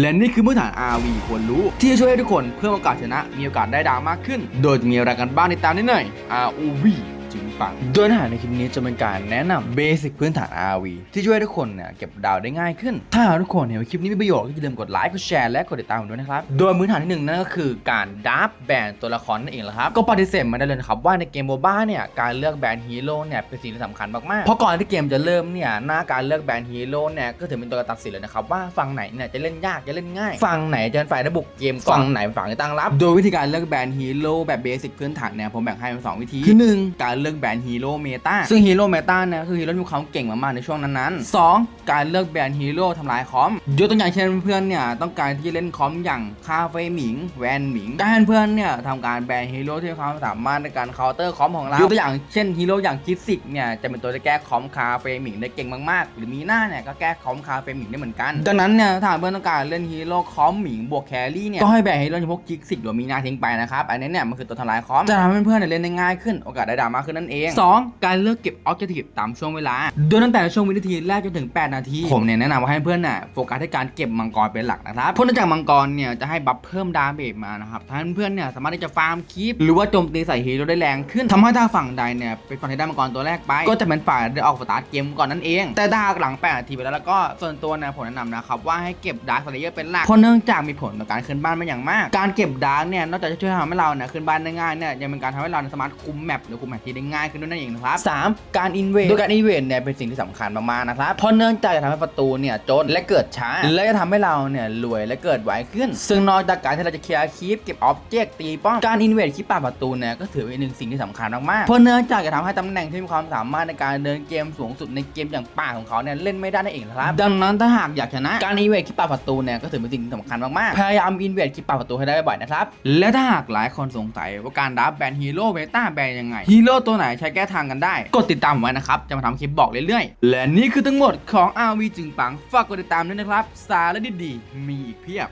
และนี่คือพื้นฐาน RV ควรรู้ ที่จะช่วยให้ทุกคนเพิ่มโอกาสชนะ มีโอกาสได้ดาวมากขึ้น โดยจะมีอะไรกันบ้างในตามนิดหน่อย ROV จึงปังโดยเนื้อหาในคลิปนี้จะเป็นการแนะนำเบสิกพื้นฐาน RV ที่ช่วยให้ทุกคนเนี่ยเก็บดาวได้ง่ายขึ้น ถ้าหากทุกคนเห็นว่าคลิปนี้มีประโยชน์ก็อย่าลืมกดไลค์กดแชร์และกดติดตามผมด้วยนะครับ โดยพื้นฐานที่หนึ่งนั่นก็คือการดับแบนตัวละครนั่นเองแหละครับก็ปฏิเสธไม่ได้เลยนะครับว่าในเกมโมบ้าเนี่ยการเลือกแบนฮีโร่เนี่ยเป็นสิ่งที่สำคัญมากๆเพราะก่อนที่เกมจะเริ่มเนี่ยหน้าการเลือกแบนฮีโร่เนี่ยก็ถือเป็นตัวตัดสินเลยนะครับว่าฝั่งไหนเนี่ยจะเล่นยากจะเล่นง่ายฝั่งไหนจะเป็นฝ่ายได้บุกเกมก่อนฝั่งไหนเป็นฝั่งที่ตั้งรับ โดยวิธีการเลือกแบนฮีโร่แบบเบสิกพื้นฐานเนี่ยผมแบ่งให้เป็นสองวิธีคือหนึ่งการเลือกแบนฮีโร่เมตาซึ่งฮีโร่เมตาเนี่ยคือฮีโร่ที่มีความเก่งมากๆในช่วงนั้นๆสองการเลือกแบนฮีโร่ทำลายคอมยกตัวอย่างเช่นเพื่อนๆเนี่ยต้องการที่จะเล่นคอมอย่างคาเฟ่หมิง แวนหมิงการให้เพื่อนเนี่ยทำการแบนฮีโร่ที่มีความสามารถในการเคาน์เตอร์คอมของเรายกตัวอย่างเช่นฮีโร่อย่างคิดสิกเนี่ยจะเป็นตัวที่แก้คอมคาเฟ่หมิงได้เก่งมากๆ หรือมีหน้าเนี่ยก็แก้คอมคาเฟ่หมิงได้เหมือนกันดังนั้นเนี่ยถ้าเพื่อนต้องการเล่นฮีโร่คอมหมิงบวกแครี่เนี่ยก็ให้แบนฮีโร่เฉพาะคิกสิกหรือมีหน้าทิ้งไปนะครับอันนี้เนี่ยมันคือตัวทำลายคอมจะทำให้เพื่อนๆเนี่ยเล่นได้ง่ายขึ้นโอกาสได้ดาวมากขึ้นนั่นเองสองการเลือกเก็บออบเจกตีฟตามช่วงเวลา โดยตั้งแต่ช่วงวินาทีแรกจนถึง 8 นาที ผมเนี่ยแนะนำว่าให้เพื่อนน่ะโฟกัสที่การเก็บมังกรเป็นหลักนะครับเพราะเนื่องจากมังกรเนี่ยจะให้บัฟเพิ่มดาเมจมานะครับทำให้เพื่อนเนี่ยสามารถที่จะฟาร์มคีปหรือว่าโจมตีใส่ฮีโร่ได้แรงขึ้นทำให้ถ้าฝั่งใดเนี่ยเป็นฝั่งที่ได้มังกรตัวแรกไป ก็จะเป็นฝ่ายได้ออกสตาร์ทเกมก่อนนั่นเอง แต่ถ้าหากหลัง8นาทีไปแล้วแล้วก็ส่วนตัวเนี่ยผมแนะนำนะครับว่าให้เก็บดาร์คสเลเยอร์เป็นหลักเพราะเนื่องจากมีผลต่อการขึ้นบ้านเป็นอย่างมาก การเก็บดาร์คเนี่ยนอกจากจะช่วยทำให้เราเนี่ยขึ้นบ้านได้ง่ายเนี่ยยังเป็นการทำให้เราเนี่ยสามารถคุมแมปหรือคุมแมปที่ได้ง่ายขึ้นด้วยนั่นเองนะครับสามการอินเวดโดยการอินเวดเนี่ยเป็นสิ่งที่สำคัญมากๆนะครับเพราะเนื่องจากจะทำให้ประตูเนี่ยจนและเกิดช้า และจะทำให้เราเนี่ยรวยและเกิดไวขึ้น ซึ่งนอกจากการที่เราจะเคลียร์คีปเก็บออบเจกต์ตีป้อมการอินเวดคีปป่าประตูเนี่ยก็ถือเป็นอีกหนึ่งสิ่งที่สำคัญมากๆเพราะเนื่องจากจะทำให้ตำแหน่งที่มีความสามารถในการเดินเกมสูงสุดในเกมอย่างป่าของเขาเนี่ยเล่นไม่ได้นั่นเองนะครับดังนั้นถ้าหากอยากชนะการอินเวดคีปป่าประตูเนี่ยก็ถือเป็นสิ่งที่สำคัญมากๆพยายามอินเวดคีปป่าประตูให้ได้บ่อยๆนะครับและถ้าหากหลายคนสงสัยว่าการดับแบนฮีโร่เบต้าแบนยังไงฮีโร่ตัวไหนใช้แก้ทางกันได้ กดติดตามไว้นะครับ จะมาทำคลิปบอกเรื่อยๆ และนี่คือทั้งหมดของ RV จึงปัง ฝากกดติดตามด้วยนะครับ สาระดีๆมีอีกเพียบ